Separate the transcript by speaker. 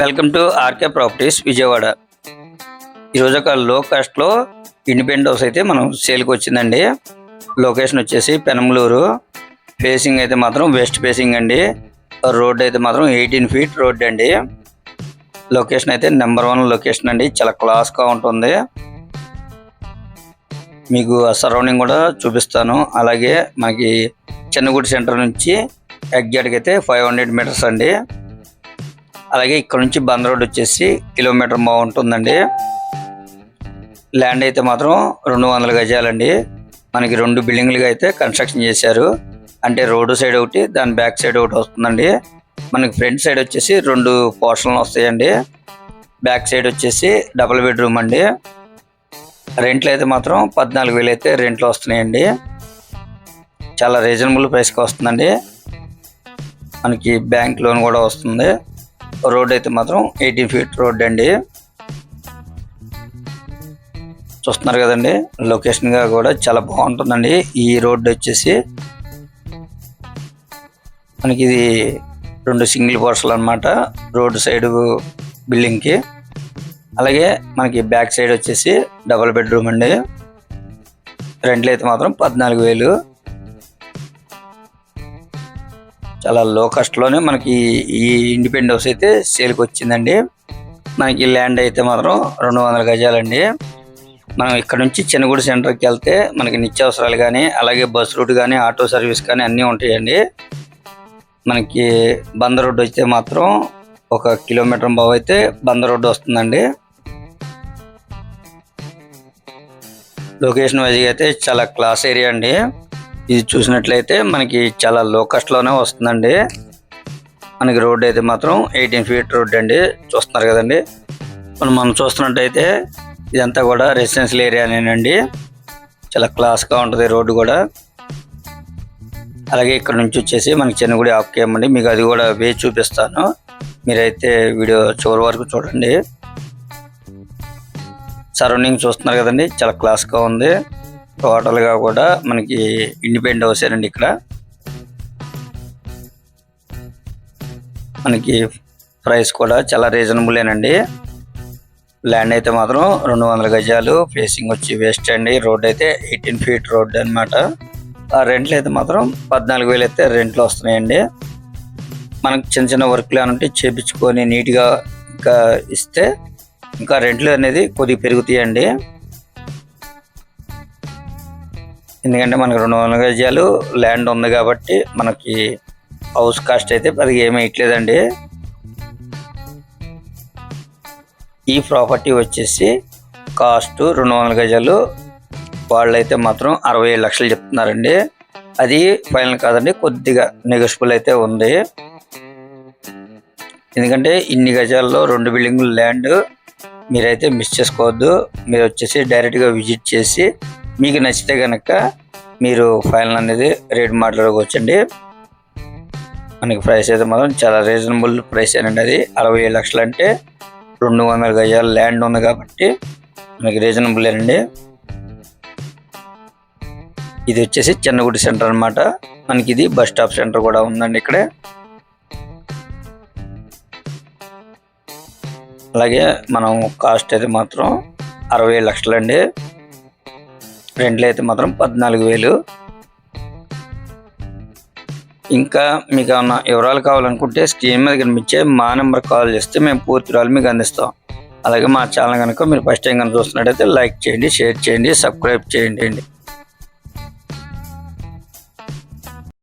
Speaker 1: Welcome to RK properties Vijayawada. ఈరోజు ఒక లో కాస్ట్లో ఇండిపెండెంట్ హౌస్ అయితే మనం సేల్కి వచ్చిందండి. లొకేషన్ వచ్చేసి పెనమలూరు. ఫేసింగ్ అయితే మాత్రం వెస్ట్ ఫేసింగ్ అండి. రోడ్ అయితే మాత్రం ఎయిటీన్ ఫీట్ రోడ్ అండి. లొకేషన్ అయితే నెంబర్ వన్ లొకేషన్ అండి. చాలా క్లాస్గా ఉంటుంది. మీకు ఆ సరౌండింగ్ కూడా చూపిస్తాను. అలాగే మనకి చిన్నగుడి సెంటర్ నుంచి ఎగ్జాక్ట్గా అయితే ఫైవ్ హండ్రెడ్ మీటర్స్ అండి. అలాగే ఇక్కడ నుంచి బంద్ రోడ్ వచ్చేసి కిలోమీటర్ బాగుంటుందండి. ల్యాండ్ అయితే మాత్రం రెండు వందల గజాలండి. మనకి రెండు బిల్డింగ్లుగా అయితే కన్స్ట్రక్షన్ చేశారు. అంటే రోడ్డు సైడ్ ఒకటి దాని బ్యాక్ సైడ్ ఒకటి వస్తుందండి. మనకి ఫ్రంట్ సైడ్ వచ్చేసి రెండు పోర్షన్లు వస్తాయండి. బ్యాక్ సైడ్ వచ్చేసి డబుల్ బెడ్రూమ్ అండి. రెంట్లు అయితే మాత్రం పద్నాలుగు వేలు అయితే రెంట్లు వస్తున్నాయండి. చాలా రీజనబుల్ ప్రైస్కి వస్తుందండి. మనకి బ్యాంక్ లోన్ కూడా వస్తుంది. రోడ్ అయితే మాత్రం ఎయిటీన్ ఫీట్ రోడ్ అండి. చూస్తున్నారు కదండి లొకేషన్గా కూడా చాలా బాగుంటుందండి. ఈ రోడ్ వచ్చేసి మనకి ఇది రెండు సింగిల్ పోర్షన్లు అనమాట రోడ్ సైడ్ బిల్డింగ్కి. అలాగే మనకి బ్యాక్ సైడ్ వచ్చేసి డబుల్ బెడ్రూమ్ అండి. రెంట్లు అయితే మాత్రం పద్నాలుగు వేలు. చాలా లో కాస్ట్లోనే మనకి ఈ ఇండిపెండెంట్ హౌస్ అయితే సేల్కి వచ్చిందండి. మనకి ల్యాండ్ అయితే మాత్రం రెండు వందల గజాలండి. మనం ఇక్కడ నుంచి చిన్నగూడ సెంటర్కి వెళ్తే మనకి నిత్యావసరాలు కానీ అలాగే బస్ రూట్ కానీ ఆటో సర్వీస్ కానీ అన్నీ ఉంటాయండి. మనకి బంద రోడ్డు వస్తే మాత్రం ఒక కిలోమీటర్ బాబు అయితే బంద రోడ్డు వస్తుందండి. లొకేషన్ వైజ్గా అయితే చాలా క్లాస్ ఏరియా అండి. ఇది చూసినట్లయితే మనకి చాలా లో లోనే వస్తుందండి. మనకి రోడ్ అయితే మాత్రం ఎయిటీన్ ఫీట్ రోడ్ అండి. చూస్తున్నారు కదండి. మనం మనం చూస్తున్నట్టయితే ఇదంతా కూడా రెసిడెన్షియల్ ఏరియానేనండి చాలా క్లాస్గా ఉంటుంది రోడ్డు కూడా. అలాగే ఇక్కడ నుంచి వచ్చేసి మనకి చిన్నగుడి ఆపుకేయమండి మీకు అది కూడా వే చూపిస్తాను. మీరైతే వీడియో చివరి వరకు చూడండి. సరౌండింగ్ చూస్తున్నారు కదండి. చాలా క్లాస్గా ఉంది. టోటల్గా కూడా మనకి ఇండిపెండెంట్ హౌస్ అండి ఇక్కడ. మనకి ప్రైస్ కూడా చాలా రీజనబులేనండి ల్యాండ్ అయితే మాత్రం రెండు వందల గజాలు. ఫేసింగ్ వచ్చి వేస్ట్ అండి. రోడ్ అయితే ఎయిటీన్ ఫీట్ రోడ్ అనమాట ఆ రెంట్లు అయితే మాత్రం పద్నాలుగు వేలు అయితే రెంట్లు వస్తున్నాయండి. మనకు చిన్న చిన్న వర్క్లు ఉంటే చేపించుకొని నీట్గా ఇంకా ఇస్తే ఇంకా రెంట్లు అనేది కొద్దిగా పెరుగుతాయండి. ఎందుకంటే మనకు రెండు వందల గజాలు ల్యాండ్ ఉంది కాబట్టి మనకి హౌస్ కాస్ట్ అయితే అది ఏమీ ఇట్లేదండి ఈ ప్రాపర్టీ వచ్చేసి కాస్ట్ రెండు వందల గజాలు. వాళ్ళైతే మాత్రం అరవై ఏడు లక్షలు చెప్తున్నారండి. అది ఫైనల్ కాదండి కొద్దిగా నెగోషియబుల్ అయితే ఉంది. ఎందుకంటే ఇన్ని గజాల్లో రెండు బిల్డింగులు ల్యాండ్ మీరైతే మిస్ చేసుకోవద్దు. మీరు వచ్చేసి డైరెక్ట్గా విజిట్ చేసి మీకు నచ్చితే కనుక మీరు ఫైనల్ అనేది రేట్ మాట్లాడుకోవచ్చండి మనకి ప్రైస్ అయితే మాత్రం చాలా రీజనబుల్ ప్రైస్ అండి అది. అరవై ఏడు లక్షలు అంటే రెండు వందల గజాల ల్యాండ్ ఉంది కాబట్టి మనకి రీజనబుల్ అండి. ఇది వచ్చేసి చిన్నగుడి సెంటర్ అనమాట మనకి ఇది బస్ స్టాప్ సెంటర్ కూడా ఉందండి ఇక్కడే. అలాగే మనం కాస్ట్ అయితే మాత్రం అరవై లక్షలండి రెంట్లు అయితే మాత్రం పద్నాలుగు వేలు. ఇంకా మీకు ఏమన్నా వివరాలు కావాలనుకుంటే స్క్రీన్ మీద కనిపించే మా నెంబర్ కాల్ చేస్తే మేము పూర్తి వివరాలు మీకు అందిస్తాం. అలాగే మా ఛానల్ కనుక మీరు ఫస్ట్ టైం కనుక చూస్తున్నట్టయితే లైక్ చేయండి షేర్ చేయండి సబ్స్క్రైబ్ చేయండి.